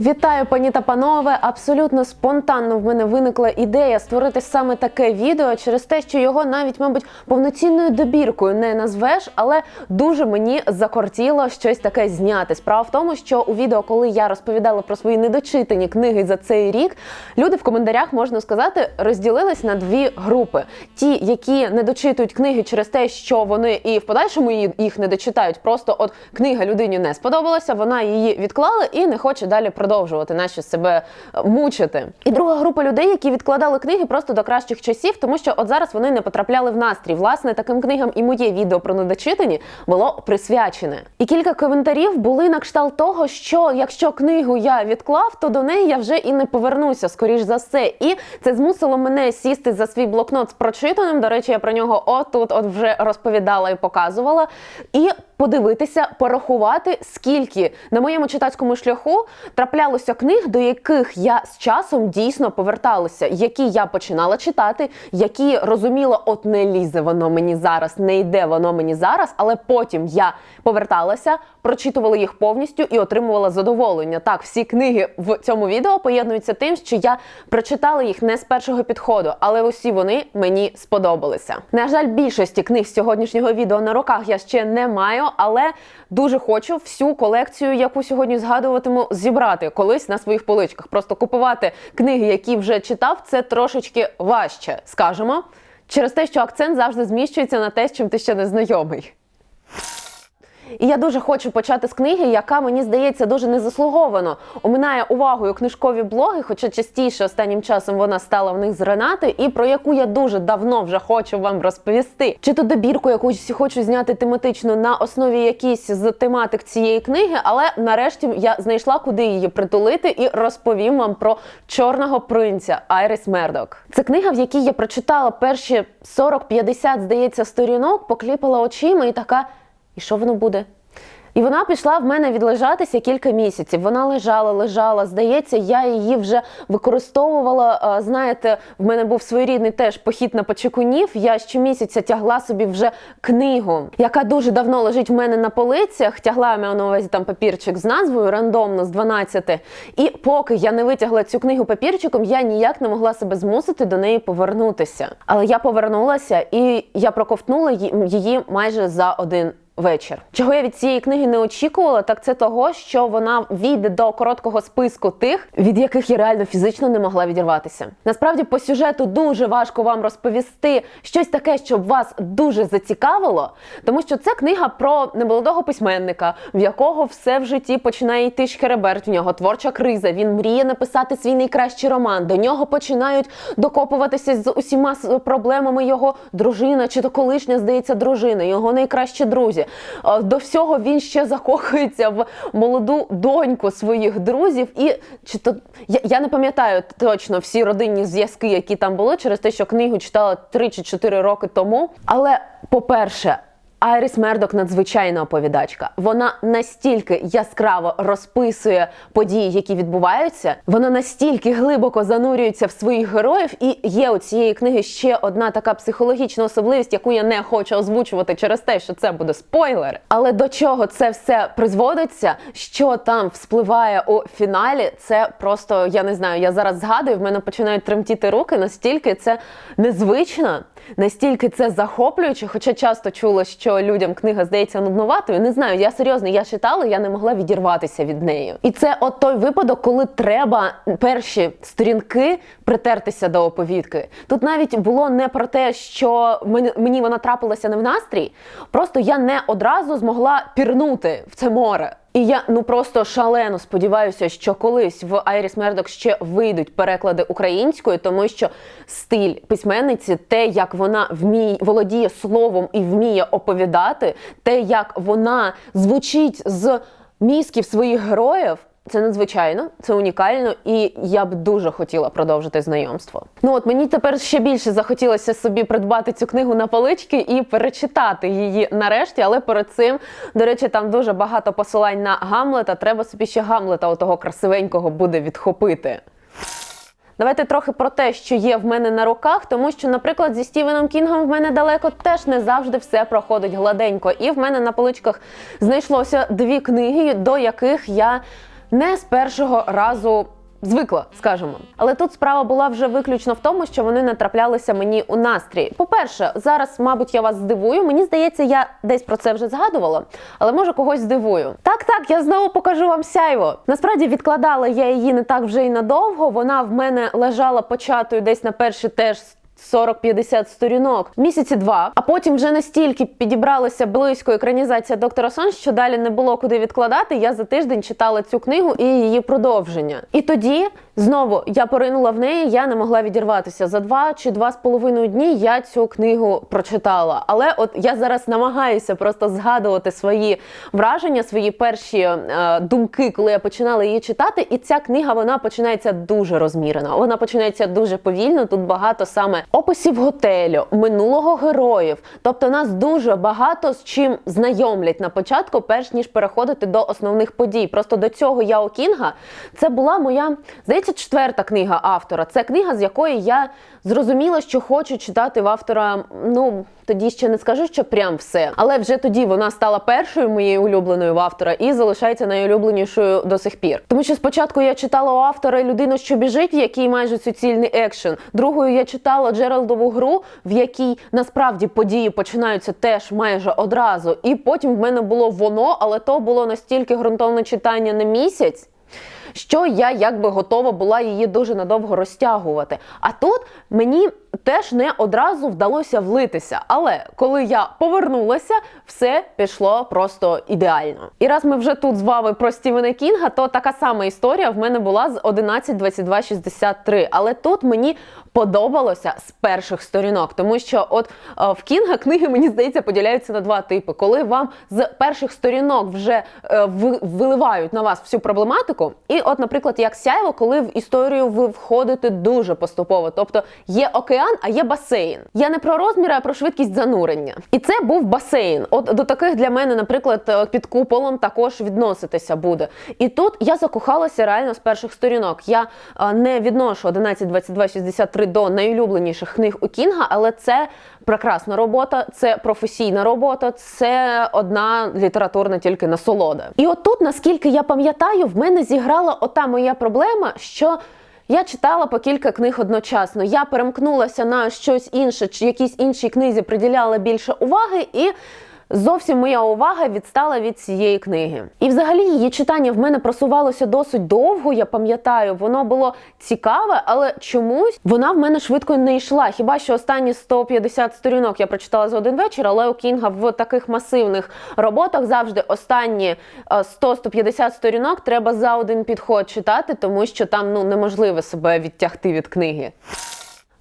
Вітаю, пані та панове! Абсолютно спонтанно в мене виникла ідея створити саме таке відео через те, що його навіть, мабуть, повноцінною добіркою не назвеш, але дуже мені закортіло щось таке зняти. Справа в тому, що у відео, коли я розповідала про свої недочитані книги за цей рік, люди в коментарях можна сказати розділились на дві групи: ті, які не дочитують книги через те, що вони і в подальшому їх не дочитають. Просто от книга людині не сподобалася, вона її відклала і не хоче далі продовжувати наші себе е, мучити. І друга група людей, які відкладали книги просто до кращих часів, тому що от зараз вони не потрапляли в настрій. Власне, таким книгам і моє відео про недочитані було присвячене. І кілька коментарів були на кшталт того, що якщо книгу я відклав, то до неї я вже і не повернуся, скоріш за все. І це змусило мене сісти за свій блокнот з прочитаним. До речі, я про нього отут от вже розповідала і показувала. І подивитися, порахувати, скільки на моєму читацькому шляху траплялося книг, до яких я з часом дійсно поверталася, які я починала читати, які розуміла, от не лізе воно мені зараз, не йде воно мені зараз, але потім я поверталася, прочитувала їх повністю і отримувала задоволення. Так, всі книги в цьому відео поєднуються тим, що я прочитала їх не з першого підходу, але усі вони мені сподобалися. На жаль, більшості книг з сьогоднішнього відео на руках я ще не маю, але дуже хочу всю колекцію, яку сьогодні згадуватиму, зібрати колись на своїх поличках. Просто купувати книги, які вже читав, це трошечки важче, скажемо, через те, що акцент завжди зміщується на те, з чим ти ще не знайомий. І я дуже хочу почати з книги, яка мені здається дуже незаслуговано оминає увагою книжкові блоги, хоча частіше останнім часом вона стала в них зринати, і про яку я дуже давно вже хочу вам розповісти. Чи то добірку якусь хочу зняти тематично на основі якісь з тематик цієї книги, але нарешті я знайшла, куди її притулити, і розповім вам про чорного принця Айрис Мердок. Це книга, в якій я прочитала перші 40-50, здається, сторінок, покліпала очима і така. І що воно буде? І вона пішла в мене відлежатися кілька місяців. Вона лежала, лежала. Здається, я її вже використовувала. Знаєте, в мене був своєрідний теж похід на почекунів. Я щомісяця тягла собі вже книгу, яка дуже давно лежить в мене на полицях. Тягла я на увазі там папірчик з назвою рандомно з 12. І поки я не витягла цю книгу папірчиком, я ніяк не могла себе змусити до неї повернутися. Але я повернулася і я проковтнула її майже за один вечір. Чого я від цієї книги не очікувала, так це того, що вона війде до короткого списку тих, від яких я реально фізично не могла відірватися. Насправді, по сюжету дуже важко вам розповісти щось таке, щоб вас дуже зацікавило, тому що це книга про немолодого письменника, в якого все в житті починає йти шкереберть. В нього творча криза. Він мріє написати свій найкращий роман. До нього починають докопуватися з усіма проблемами його дружина, чи то колишня, здається, дружина, його найкращі друзі. Е, До всього він ще закохується в молоду доньку своїх друзів. І чи то я, я не пам'ятаю точно всі родинні зв'язки, які там були, через те, що книгу читала 3 чи 4 роки тому. Але, по-перше, Айріс Мердок надзвичайна оповідачка. Вона настільки яскраво розписує події, які відбуваються. Вона настільки глибоко занурюється в своїх героїв. І є у цієї книги ще одна така психологічна особливість, яку я не хочу озвучувати через те, що це буде спойлер. Але до чого це все призводиться, що там вспливає у фіналі, це просто я не знаю. Я зараз згадую, в мене починають тремтіти руки. Настільки це незвично. Настільки це захоплююче, хоча часто чула, що людям книга здається нудноватою. Не знаю, я серйозно, я читала, я не могла відірватися від неї. І це от той випадок, коли треба перші сторінки притертися до оповідки. Тут навіть було не про те, що мені вона трапилася не в настрій, просто я не одразу змогла пірнути в це море. І я ну просто шалено сподіваюся, що колись в Айріс Мердок ще вийдуть переклади українською, тому що стиль письменниці, те, як вона вміє володіє словом і вміє оповідати, те, як вона звучить з мізків своїх героїв. Це надзвичайно, це унікально, і я б дуже хотіла продовжити знайомство. Ну от мені тепер ще більше захотілося собі придбати цю книгу на полички і перечитати її нарешті. Але перед цим, до речі, там дуже багато посилань на Гамлета. Треба собі ще Гамлета, отого красивенького, буде відхопити. Давайте трохи про те, що є в мене на руках, тому що, наприклад, зі Стівеном Кінгом в мене далеко теж не завжди все проходить гладенько. І в мене на поличках знайшлося дві книги, до яких я не з першого разу. Звикла, скажімо. Але тут справа була вже виключно в тому, що вони не траплялися мені у настрій. По-перше, зараз, мабуть, я вас здивую. Мені здається, я десь про це вже згадувала, але може когось здивую. Так, так, я знову покажу вам сяйво. Насправді відкладала я її не так вже й надовго. Вона в мене лежала початою десь на перші теж 40-50 сторінок, місяці два. А потім вже настільки підібралася близько екранізація доктора Сон, що далі не було куди відкладати. Я за тиждень читала цю книгу і її продовження. І тоді знову я поринула в неї, я не могла відірватися. За два чи два з половиною дні я цю книгу прочитала. Але от я зараз намагаюся просто згадувати свої враження, свої перші е, думки, коли я починала її читати. І ця книга вона починається дуже розмірено. Вона починається дуже повільно. Тут багато саме описів готелю, минулого героїв. Тобто нас дуже багато з чим знайомлять на початку, перш ніж переходити до основних подій. Просто до цього Яо Кінга це була моя, здається, четверта книга автора. Це книга, з якої я зрозуміла, що хочу читати в автора. Ну тоді ще не скажу, що прям все, але вже тоді вона стала першою моєю улюбленою в автора і залишається найулюбленішою до сих пір. Тому що спочатку я читала у автора людину, що біжить, в якій майже суцільний екшен. Другою я читала Джералдову гру, в якій насправді події починаються теж майже одразу. І потім в мене було воно, але то було настільки ґрунтовне читання на місяць. Що я якби готова була її дуже надовго розтягувати. А тут мені теж не одразу вдалося влитися. Але коли я повернулася, все пішло просто ідеально. І раз ми вже тут з вами про Стівена Кінга, то така сама історія в мене була з 11.22.63. Але тут мені подобалося з перших сторінок, тому що от е, в Кінга книги, мені здається, поділяються на два типи. Коли вам з перших сторінок вже е, виливають на вас всю проблематику, і от, наприклад, як сяйво, коли в історію ви входите дуже поступово. Тобто є океан, а є басейн. Я не про розміри, а про швидкість занурення. І це був басейн. От до таких для мене, наприклад, е, під куполом також відноситися буде. І тут я закохалася реально з перших сторінок. Я е, не відношу 11, 22, 63 до найулюбленіших книг у Кінга, але це прекрасна робота, це професійна робота, це одна літературна тільки насолода. І от тут, наскільки я пам'ятаю, в мене зіграла ота моя проблема, що. Я читала по кілька книг одночасно. Я перемкнулася на щось інше, чи якісь інші книзі приділяла більше уваги, і зовсім моя увага відстала від цієї книги. І взагалі її читання в мене просувалося досить довго. Я пам'ятаю, воно було цікаве, але чомусь вона в мене швидко не йшла. Хіба що останні 150 сторінок я прочитала за один вечір, але у Кінга в таких масивних роботах завжди останні е, 100-150 сторінок треба за один підход читати, тому що там ну неможливо себе відтягти від книги.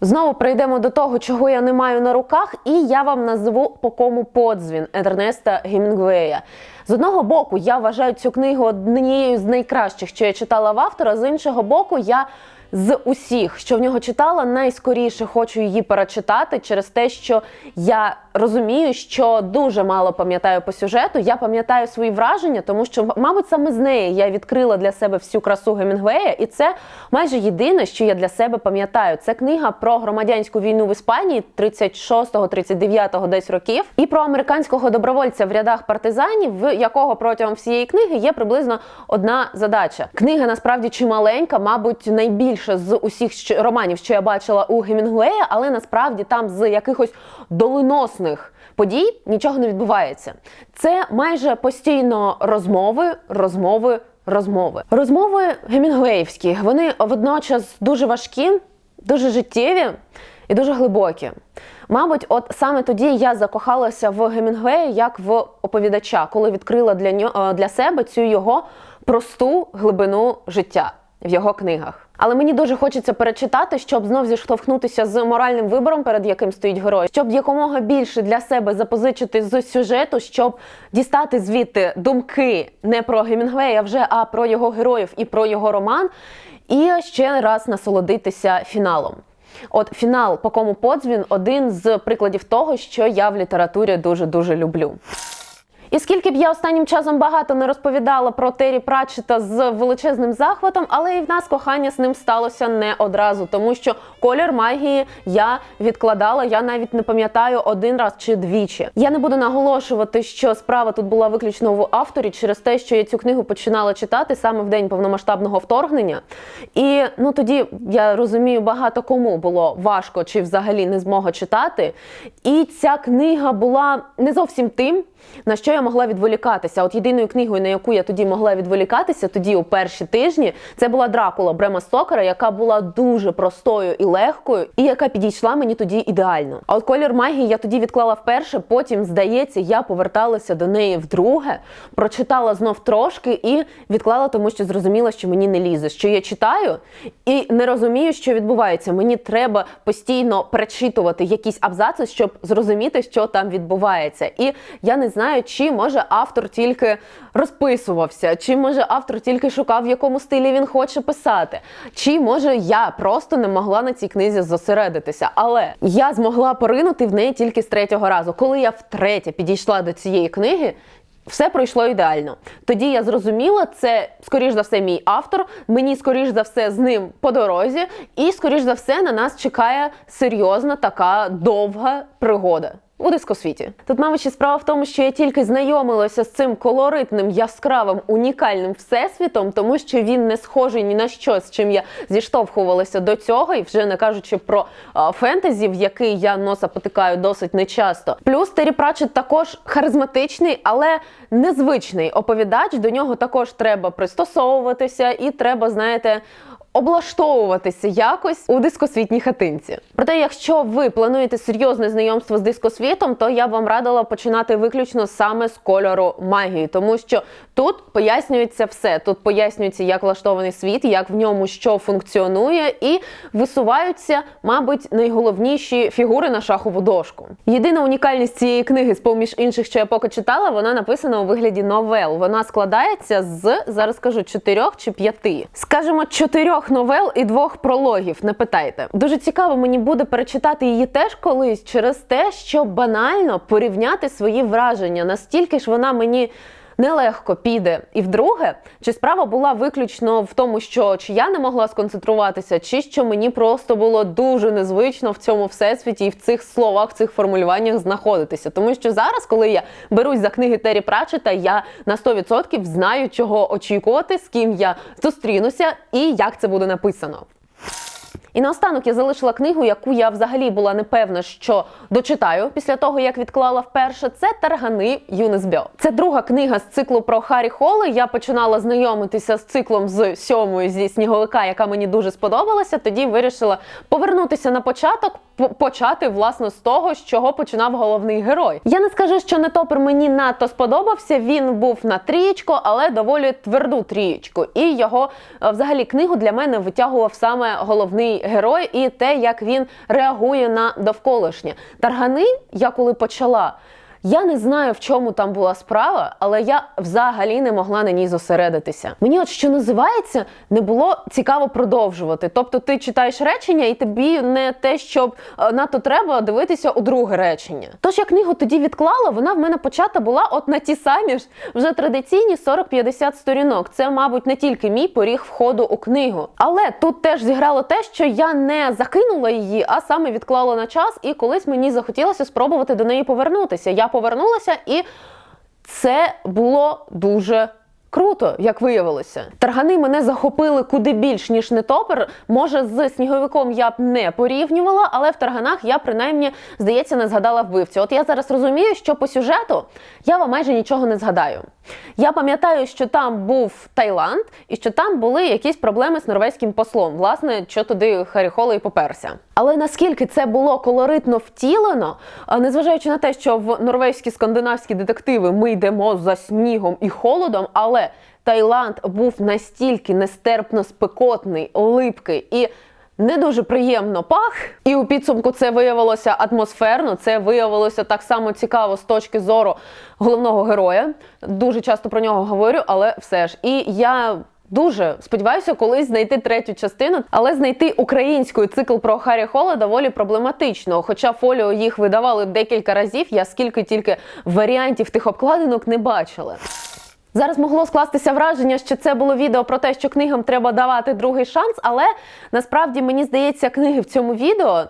Знову прийдемо до того, чого я не маю на руках, і я вам назву по кому подзвін Ернеста Гімінгвея. З одного боку, я вважаю цю книгу однією з найкращих, що я читала в автора. З іншого боку, я з усіх, що в нього читала, найскоріше хочу її перечитати через те, що я розумію, що дуже мало пам'ятаю по сюжету. Я пам'ятаю свої враження, тому що, мабуть, саме з неї я відкрила для себе всю красу Гемінгвея, і це майже єдине, що я для себе пам'ятаю. Це книга про громадянську війну в Іспанії 36-39 десь років, і про американського добровольця в рядах партизанів, в якого протягом всієї книги є приблизно одна задача. Книга насправді чималенька, мабуть, найбільше з усіх романів, що я бачила у Гемінгуея, але насправді там з якихось доленосних подій нічого не відбувається. Це майже постійно розмови, розмови, розмови. Розмови гемінгуеївські, вони водночас дуже важкі, дуже життєві і дуже глибокі. Мабуть, от саме тоді я закохалася в Гемінгуея як в оповідача, коли відкрила для нього для себе цю його просту глибину життя в його книгах. Але мені дуже хочеться перечитати, щоб знов зіштовхнутися з моральним вибором, перед яким стоїть герой, щоб якомога більше для себе запозичити з сюжету, щоб дістати звідти думки не про Гемінгвея вже, а про його героїв і про його роман, і ще раз насолодитися фіналом. От фінал по кому подзвін один з прикладів того, що я в літературі дуже дуже люблю. І скільки б я останнім часом багато не розповідала про Террі Пратчета з величезним захватом, але і в нас кохання з ним сталося не одразу, тому що колір магії я відкладала. Я навіть не пам'ятаю один раз чи двічі. Я не буду наголошувати, що справа тут була виключно в авторі через те, що я цю книгу починала читати саме в день повномасштабного вторгнення. І ну тоді я розумію, багато кому було важко чи взагалі не змога читати. І ця книга була не зовсім тим, на що я могла відволікатися. От єдиною книгою, на яку я тоді могла відволікатися, тоді у перші тижні, це була Дракула Брема Стокера, яка була дуже простою і легкою, і яка підійшла мені тоді ідеально. А от колір магії я тоді відклала вперше. Потім, здається, я поверталася до неї вдруге, прочитала знов трошки і відклала, тому що зрозуміла, що мені не лізе. Що я читаю і не розумію, що відбувається. Мені треба постійно перечитувати якісь абзаци, щоб зрозуміти, що там відбувається. І я не знаю, чи може автор тільки розписувався, чи може автор тільки шукав, в якому стилі він хоче писати, чи може я просто не могла на цій книзі зосередитися. Але я змогла поринути в неї тільки з третього разу. Коли я втретє підійшла до цієї книги. Все пройшло ідеально. Тоді я зрозуміла, це скоріш за все мій автор. Мені скоріш за все з ним по дорозі, і скоріш за все на нас чекає серйозна така довга пригода. У дискосвіті. Тут, мабуть, справа в тому, що я тільки знайомилася з цим колоритним, яскравим, унікальним всесвітом, тому що він не схожий ні на що, з чим я зіштовхувалася до цього, і вже не кажучи про а, фентезі, в який я носа потикаю досить нечасто. Плюс Террі Пратчет також харизматичний, але незвичний оповідач. До нього також треба пристосовуватися, і треба, знаєте облаштовуватися якось у дискосвітній хатинці. Проте, якщо ви плануєте серйозне знайомство з дискосвітом, то я б вам радила починати виключно саме з кольору магії, тому що тут пояснюється все. Тут пояснюється, як влаштований світ, як в ньому що функціонує, і висуваються, мабуть, найголовніші фігури на шахову дошку. Єдина унікальність цієї книги, з поміж інших, що я поки читала, вона написана у вигляді новел. Вона складається з зараз скажу чотирьох чи п'яти. Скажімо, чотирьох новел і двох прологів. Не питайте. Дуже цікаво мені буде перечитати її теж колись через те, що банально порівняти свої враження. Настільки ж вона мені. Нелегко піде. І вдруге, чи справа була виключно в тому, що чи я не могла сконцентруватися, чи що мені просто було дуже незвично в цьому всесвіті і в цих словах, в цих формулюваннях знаходитися. Тому що зараз, коли я берусь за книги Террі Пратчета, я на 100% знаю, чого очікувати, з ким я зустрінуся і як це буде написано. І наостанок я залишила книгу, яку я взагалі була не певна, що дочитаю після того, як відклала вперше. Це Таргани Юнесбьо. Це друга книга з циклу про Харі Холли. Я починала знайомитися з циклом з сьомою зі сніговика, яка мені дуже сподобалася. Тоді вирішила повернутися на початок, почати власне з того, з чого починав головний герой. Я не скажу, що нетопер мені надто сподобався. Він був на трієчку, але доволі тверду трієчку. І його взагалі книгу для мене витягував саме головний герой і те, як він реагує на довколишнє. Таргани, я коли почала. Я не знаю, в чому там була справа, але я взагалі не могла на ній зосередитися. Мені, от що називається, не було цікаво продовжувати. Тобто, ти читаєш речення, і тобі не те, щоб надто треба дивитися у друге речення. Тож я книгу тоді відклала, вона в мене почата була от на ті самі ж вже традиційні 40-50 сторінок. Це, мабуть, не тільки мій поріг входу у книгу. Але тут теж зіграло те, що я не закинула її, а саме відклала на час, і колись мені захотілося спробувати до неї повернутися. Я повернулася, і це було дуже. Круто, як виявилося, таргани мене захопили куди більш ніж нетопер. Може, з сніговиком я б не порівнювала, але в тарганах я принаймні здається не згадала вбивцю. От я зараз розумію, що по сюжету я вам майже нічого не згадаю. Я пам'ятаю, що там був Таїланд і що там були якісь проблеми з норвезьким послом. Власне, що туди Харі Холлей поперся. Але наскільки це було колоритно втілено, незважаючи на те, що в норвезькі скандинавські детективи ми йдемо за снігом і холодом, але Таїланд був настільки нестерпно спекотний, липкий і не дуже приємно пах, і у підсумку це виявилося атмосферно. Це виявилося так само цікаво з точки зору головного героя. Дуже часто про нього говорю, але все ж. І я дуже сподіваюся, колись знайти третю частину, але знайти український цикл про Харі Хола доволі проблематично. Хоча фоліо їх видавали декілька разів, я скільки тільки варіантів тих обкладинок не бачила. Зараз могло скластися враження, що це було відео про те, що книгам треба давати другий шанс, але насправді мені здається, книги в цьому відео.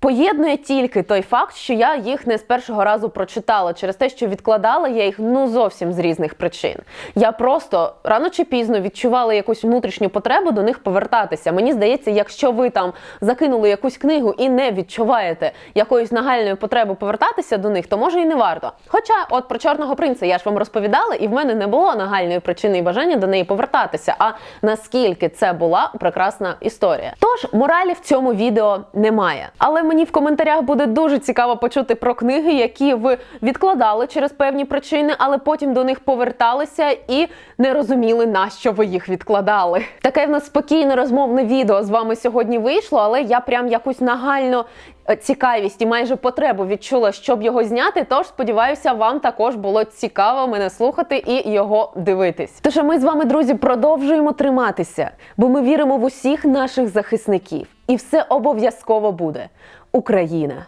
Поєднує тільки той факт, що я їх не з першого разу прочитала через те, що відкладала я їх ну зовсім з різних причин. Я просто рано чи пізно відчувала якусь внутрішню потребу до них повертатися. Мені здається, якщо ви там закинули якусь книгу і не відчуваєте якоїсь нагальної потреби повертатися до них, то може і не варто. Хоча, от про чорного принца я ж вам розповідала, і в мене не було нагальної причини і бажання до неї повертатися. А наскільки це була прекрасна історія. Тож моралі в цьому відео немає. Але мені в коментарях буде дуже цікаво почути про книги, які ви відкладали через певні причини, але потім до них поверталися і не розуміли, на що ви їх відкладали. Таке в нас спокійне розмовне відео з вами сьогодні вийшло, але я прям якусь нагальну е, цікавість і майже потребу відчула, щоб його зняти. Тож сподіваюся, вам також було цікаво мене слухати і його дивитись. Тож ми з вами, друзі, продовжуємо триматися, бо ми віримо в усіх наших захисників, і все обов'язково буде. Україна.